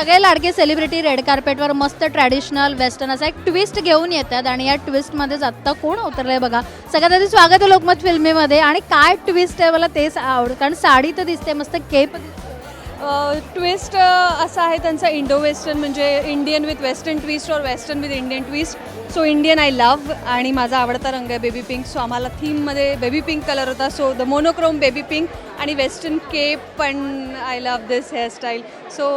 सगळे लाडके celebrity red कार्पेटवर मस्त ट्रॅडिशनल वेस्टर्न असा एक ट्विस्ट घेऊन येतात आणि या ट्विस्टमध्येच आत्ता कोण उतरलंय बघा. सगळ्यात आधी स्वागत आहे लोकमत फिल्मीमध्ये आणि काय ट्विस्ट आहे मला तेच आवड. कारण साडी तर दिसते मस्त केप ट्विस्ट असा आहे त्यांचा इंडो वेस्टर्न म्हणजे इंडियन विथ वेस्टर्न ट्विस्ट और western with Indian twist so Indian I love आणि माझा आवडता रंग आहे बेबी पिंक सो आम्हाला थीममध्ये बेबी पिंक कलर होता. So the monochrome baby pink आणि वेस्टर्न केप पण I love this hairstyle so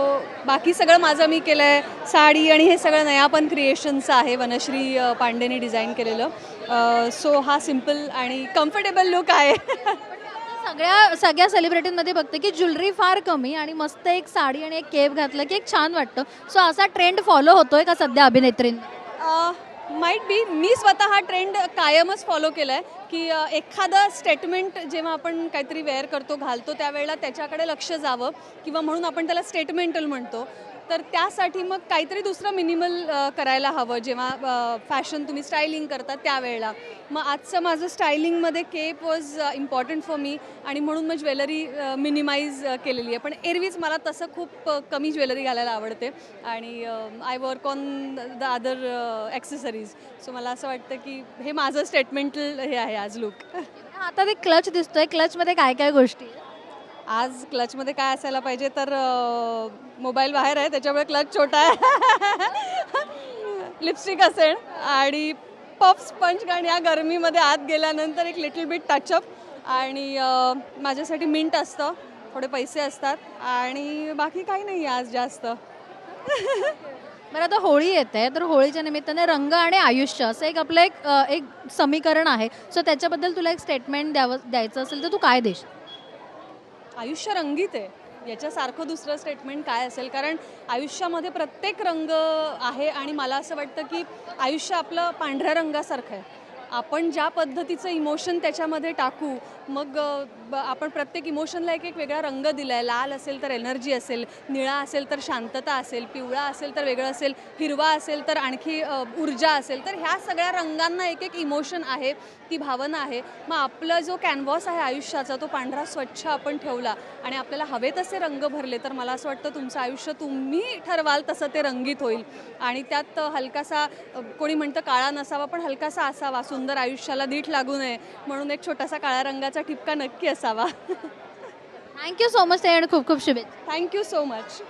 बाकी सगळं माझं मी केलं आहे साडी आणि हे सगळं नया पण क्रिएशनचं आहे. वनश्री पांडेने डिझाईन केलेलं. सो हा सिंपल आणि कम्फर्टेबल लुक आहे. सगळ्या सगळ्या सेलिब्रिटींमध्ये बघते की ज्वेलरी फार कमी आणि मस्त एक साडी आणि एक केप घातलं की एक छान वाटतं. सो असा ट्रेंड फॉलो होतोय का सध्या अभिनेत्रींना? माईट बी मी स्वतः हा ट्रेंड कायमच फॉलो केला आहे की एखादं स्टेटमेंट जेव्हा आपण काहीतरी वेअर करतो घालतो त्यावेळेला त्याच्याकडे लक्ष जावं किंवा म्हणून आपण त्याला स्टेटमेंटल म्हणतो. तर त्यासाठी मग काहीतरी दुसरं मिनिमल करायला हवं. जेव्हा फॅशन तुम्ही स्टायलिंग करता त्यावेळेला. मग आजचं माझं स्टायलिंगमध्ये cape was important for me आणि म्हणून मग ज्वेलरी मिनिमाइज केलेली आहे. पण एरवीच मला तसं खूप कमी ज्वेलरी घालायला आवडते. आणि I work on the other accessories so मला असं वाटतं की हे माझं स्टेटमेंटल हे आहे आज लुक आता ते क्लच दिसतोय. क्लचमध्ये काय काय गोष्टी आज क्लचमध्ये काय असायला पाहिजे तर मोबाईल बाहेर आहे त्याच्यामुळे क्लच छोटा आहे. लिपस्टिक असेल आणि पफ स्पंज कारण या गरमीमध्ये आत गेल्यानंतर एक लिटल बिट टचअप आणि माझ्यासाठी मिंट असतं. थोडे पैसे असतात आणि बाकी काही नाही आज जास्त. बरं आता होळी येते तर होळीच्या निमित्ताने रंग आणि आयुष्य असं एक आपलं एक एक समीकरण आहे. सो त्याच्याबद्दल तुला एक स्टेटमेंट द्यावं द्यायचं असेल तर तू काय देशील? आयुष्य रंगीत आहे. याच्यासारखं दुसरं स्टेटमेंट काय असेल? कारण आयुष्यामध्ये प्रत्येक रंग आहे आणि मला असं वाटतं की आयुष्य आपलं पांढऱ्या रंगासारखं आहे. आपण ज्या पद्धतीचं इमोशन त्याच्यामध्ये टाकू मग ब- आपण प्रत्येक इमोशनला एक एक वेगळा रंग दिला आहे लाल असेल तर एनर्जी असेल निळा असेल तर शांतता असेल पिवळा असेल तर वेगळं असेल हिरवा असेल तर आणखी ऊर्जा असेल तर ह्या सगळ्या रंगांना एक एक इमोशन आहे ती भावना आहे. मग आपला जो कॅनव्हॉस आहे आयुष्याचा तो पांढरा स्वच्छ आपण ठेवला आणि आपल्याला हवे तसे रंग भरले तर मला असं वाटतं तुमचं आयुष्य तुम्ही ठरवाल तसं ते रंगीत होईल. आणि त्यात हलकासा कोणी म्हणतं काळा नसावा पण हलकासा असावा सुंदर आयुष्याला दीठ लागू नये म्हणून एक छोटासा काळ्या रंगाचा ठिपका नक्की असावा. थँक्यू सो मच आणि खूप खूप शुभेच्छा. Thank you so much